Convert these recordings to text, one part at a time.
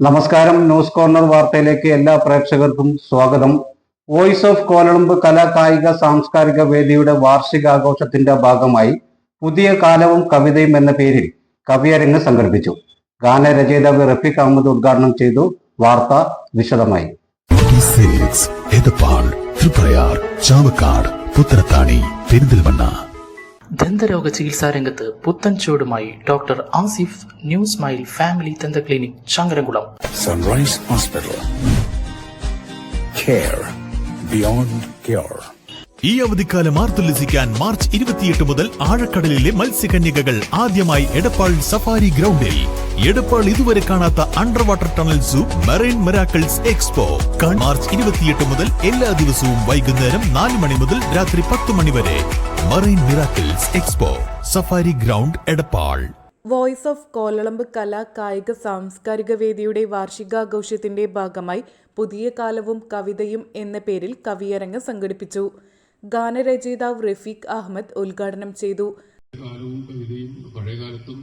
നമസ്കാരം. News corner വാർത്തയിലേക്ക് എല്ലാ പ്രേക്ഷകർക്കും സ്വാഗതം. വോയിസ് ഓഫ് കോലളമ്പ് കലാ കായിക സാംസ്കാരിക വേദിയുടെ വാർഷികാഘോഷത്തിന്റെ ഭാഗമായി പുതിയ കാലവും കവിതയും എന്ന പേരിൽ കവിയരങ്ങ് സംഘടിപ്പിച്ചു. ഗാനരചയിതാവ് റഫീഖ് അഹമ്മദ് ഉദ്ഘാടനം ചെയ്തു. വാർത്ത വിശദമായി. ചാവക്കാട് പുത്തനത്താണി പെരിന്തൽമണ്ണ. ദന്തരോഗ ചികിത്സാ രംഗത്ത് പുത്തൻ ചൂടുമായി doctor Asif new smile family ദന്ത clinic Changaramkulam. Sunrise hospital beyond beyond cure. ഈ അവധിക്കാലം ആർത്തുല്ലസിക്കാൻ മാർച്ച് ഇരുപത്തിയെട്ട് മുതൽ ആഴക്കടലിലെ മത്സ്യകന്യകകൾ ആദ്യമായി എടപ്പാൾ സഫാരി ഗ്രൗണ്ടിൽ. എടപ്പാൾ ഇതുവരെ കാണാത്ത under water tunnel zoo marine miracles expo. March ഇരുപത്തിയെട്ട് മുതൽ എല്ലാ ദിവസവും വൈകുന്നേരം നാല് മണി മുതൽ രാത്രി പത്ത് മണി വരെ. Marine miracles expo safari ground Edappal voice of Kolalambu കലാ കായിക സാംസ്കാരിക വേദിയുടെ വാർഷികാഘോഷത്തിന്റെ ഭാഗമായി പുതിയ കാലവും കവിതയും എന്ന പേരിൽ കവിയരങ്ങ് സംഘടിപ്പിച്ചു. ഗാനരചയിതാവ് റഫീഖ് അഹമ്മദ് ഉദ്ഘാടനം ചെയ്തു. കാലവും കവിതയും പഴയ കാലത്തും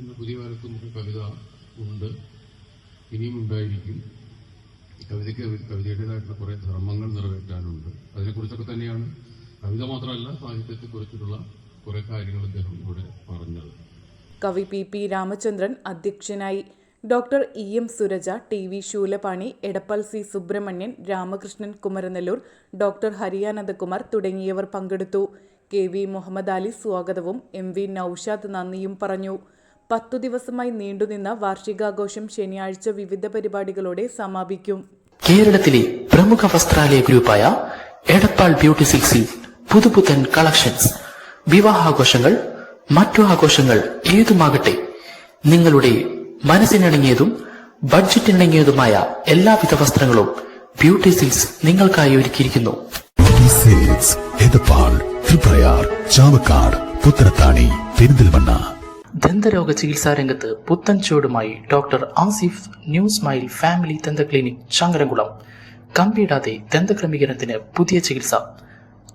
ഇന്ന് പുതിയ കാലത്തും കവിത ഉണ്ട്. ഇനിയും ഉണ്ടായിരിക്കും. കവിതയ്ക്ക് കവിതയുടേതായിട്ടുള്ള കുറേ ധർമ്മങ്ങൾ നിറവേറ്റാനുണ്ട്. അതിനെക്കുറിച്ചൊക്കെ തന്നെയാണ് കവിത മാത്രമല്ല സാഹിത്യത്തെക്കുറിച്ചിട്ടുള്ള കുറേ കാര്യങ്ങൾ അദ്ദേഹം ഇവിടെ പറഞ്ഞത്. കവി പി പി രാമചന്ദ്രൻ അധ്യക്ഷനായി doctor E. M. Suraja T. V. Shoolapani Edappal C. Subramanian Ramakrishnan Kumaranellur doctor Hariyanandakumar തുടങ്ങിയവർ പങ്കെടുത്തു. കെ. വി. മുഹമ്മദ് അലി സ്വാഗതവും എം. വി. നൌഷാദ് നന്ദിയും പറഞ്ഞു. പത്തു ദിവസമായി നീണ്ടുനിന്ന വാർഷികാഘോഷം ശനിയാഴ്ച വിവിധ പരിപാടികളോടെ സമാപിക്കും. കേരളത്തിലെ പ്രമുഖ വസ്ത്രാലയ ഗ്രൂപ്പായ എടപ്പാൾ ബ്യൂട്ടി സിൽക്സിൽ പുതുപുത്തൻ കളക്ഷൻസ്. വിവാഹാഘോഷങ്ങൾ മറ്റു ആഘോഷങ്ങൾ ഏതുമാകട്ടെ നിങ്ങളുടെ മനസ്സിനിണങ്ങിയതും ബഡ്ജറ്റിനിണങ്ങിയതുമായ എല്ലാവിധ വസ്ത്രങ്ങളും ബ്യൂട്ടി സിൽസ് നിങ്ങൾക്കായി ഒരുക്കിയിരിക്കുന്നു. ചാവക്കാട് പെരിന്തൽമണ്ണ. ദന്തരോഗ ചികിത്സാ രംഗത്ത് പുത്തൻ ചുവടുമായി doctor Asif new smile family ദന്ത ക്ലിനിക് ചങ്ങരംകുളം. കമ്പിയിടാതെ ദന്തക്രമീകരണത്തിന് പുതിയ ചികിത്സ.